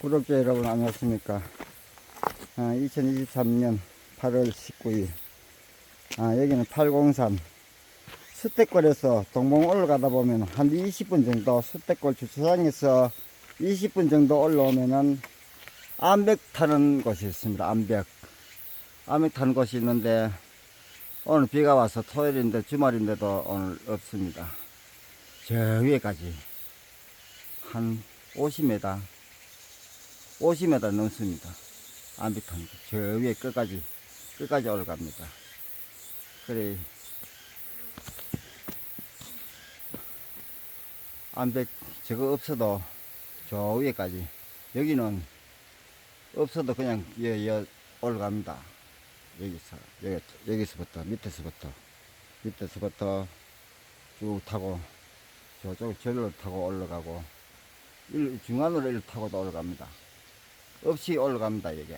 구독자 여러분 안녕하십니까. 아, 2023년 8월 19일. 아, 여기는 803. 수태골에서 동봉 올라가다 보면 한 20분 정도 수태골 주차장에서 20분 정도 올라오면은 암벽 타는 곳이 있습니다. 암벽. 암벽 타는 곳이 있는데 오늘 비가 와서 토요일인데 주말인데도 오늘 없습니다. 저 위에까지 한 50m 50m 넘습니다. 암비탄 저 위에 끝까지 끝까지 올라갑니다. 그래 암백 저거 없어도 저 위에까지 여기는 없어도 그냥 여, 여 올라갑니다. 여기서 여기 여기서부터 밑에서부터 밑에서부터 쭉 타고 저쪽 절로 타고 올라가고 일, 중간으로 일 타고도 올라갑니다. 없이 올라갑니다, 여기.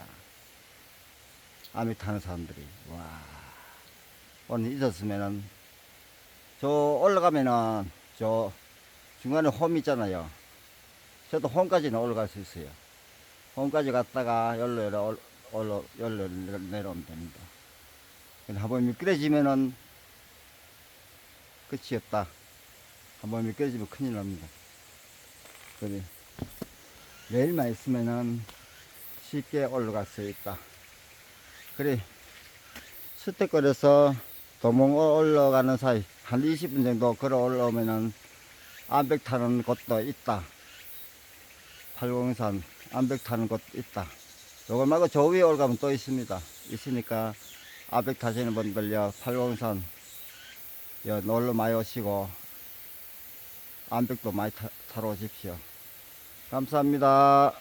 암이 타는 사람들이. 와. 오늘 있었으면은, 저 올라가면은, 저 중간에 홈 있잖아요. 저도 홈까지는 올라갈 수 있어요. 홈까지 갔다가 열로 열로 올라, 열로 내려오면 됩니다. 근데 한번 미끄러지면은 끝이 없다. 한번 미끄러지면 큰일 납니다. 그래. 내일만 있으면은 쉽게 올라갈 수 있다. 그래. 수태골에서 도몽 올라가는 사이 한 20분 정도 걸어 올라오면은 암벽 타는 곳도 있다. 팔공산 암벽 타는 곳 있다. 요걸 말고 저 위에 올라가면 또 있습니다. 있으니까 암벽 타시는 분들요, 팔공산 여 놀러 많이 오시고 암벽도 많이 타, 타러 오십시오. 감사합니다.